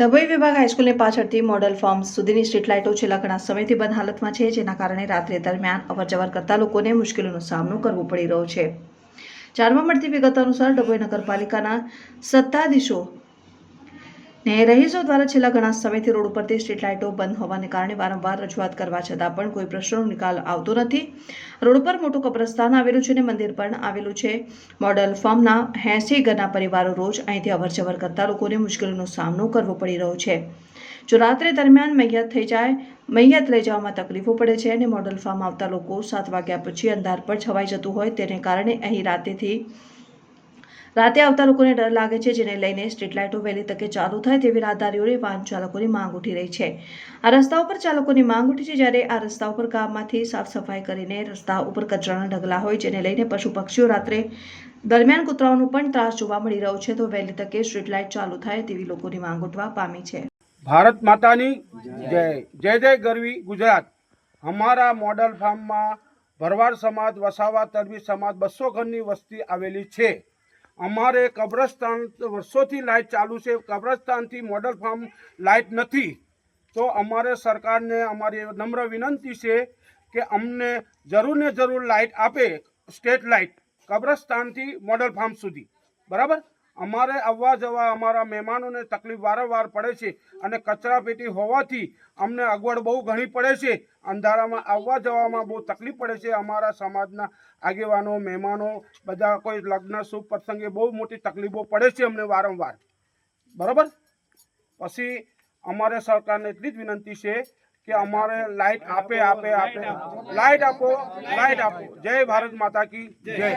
ડભોઈ વિભાગ હાઈસ્કૂલની પાછળથી model farm સુધીની સ્ટ્રીટ લાઇટો છેલ્લા ઘણા સમયથી બંધ હાલતમાં છે, જેના કારણે રાત્રે દરમિયાન અવરજવર કરતા લોકોને મુશ્કેલીનો સામનો કરવો પડી રહ્યો છે. જાણવા મળતી વિગત અનુસાર ડભોઈ નગરપાલિકાના સત્તાધીશો ને રહીશો દ્વારા છેલ્લા ઘણા સમયથી રોડ ઉપરથી સ્ટ્રીટ લાઇટો બંધ હોવાને કારણે વારંવાર રજૂઆત કરવા છતાં પણ કોઈ પ્રશ્નનો નિકાલ આવતો નથી. રોડ પર મોટું કબ્રસ્તાન આવેલું છે અને મંદિર પણ આવેલું છે. મોડલ ફાર્મના એંસી ઘરના પરિવારો રોજ અહીંથી અવરજવર કરતા લોકોને મુશ્કેલીનો સામનો કરવો પડી રહ્યો છે. જો રાત્રે દરમિયાન મૈયત થઈ જાય, મૈયત લઈ જવામાં તકલીફો પડે છે અને મોડલ ફાર્મ આવતા લોકો સાત વાગ્યા પછી અંધાર પર છવાઈ જતું હોય તેને કારણે અહીં રાતેથી રાતે આવતા લોકોને ડર લાગે છે, જેને લઈને સ્ટ્રીટ લાઇટો વહેલી તકે ચાલુ થાય તેવી રાહદારીઓની વાહન ચાલકોની માંગ ઉઠી રહી છે. આ રસ્તા ઉપર ચાલકોની માંગ ઉઠી છે, જ્યારે આ રસ્તા ઉપર ગામમાંથી સાફ સફાઈ કરીને રસ્તા ઉપર કચરાના ઢગલા હોય, જેને લઈને પશુ પક્ષીઓ રાત્રે દરમિયાન કૂતરાઓનો પણ ત્રાસ જોવા મળી રહ્યો છે, તો વહેલી તકે સ્ટ્રીટ લાઇટ ચાલુ થાય તેવી લોકોની માંગ ઉઠવા પામી છે. ભારત માતાની જય જય જય ગરવી ગુજરાત. અમારા મોડલ ફાર્મમાં ભરવાડ સમાજ, વસાવા, તરવી સમાજ બસો ઘરની વસ્તી આવેલી છે. અમારે કબ્રસ્તાન વર્ષોથી લાઇટ ચાલુ છે. કબ્રસ્તાનથી મોડલ ફાર્મ લાઇટ નથી. તો અમારે સરકારને અમારી નમ્ર વિનંતી છે કે અમને જરૂર ને જરૂર લાઇટ આપે, સ્ટેટ લાઇટ, કબ્રસ્તાનથી મોડલ ફાર્મ સુધી. બરાબર? અમારે આવવા જવા, અમારા મહેમાનોને તકલીફ વારંવાર પડે છે અને કચરાપેટી હોવાથી અમને અગવડ બહુ ઘણી પડે છે. અંધારામાં આવવા જવામાં બહુ તકલીફ પડે છે. અમારા સમાજના આગેવાનો, મહેમાનો, બધા કોઈ લગ્ન શુભ પ્રસંગે બહુ મોટી તકલીફો પડે છે અમને વારંવાર. બરાબર? પછી અમારે સરકારને એટલી જ વિનંતી છે કે અમારે લાઇટ આપે આપે આપે. લાઇટ આપો લાઇટ આપો. જય ભારત માતા કી જય.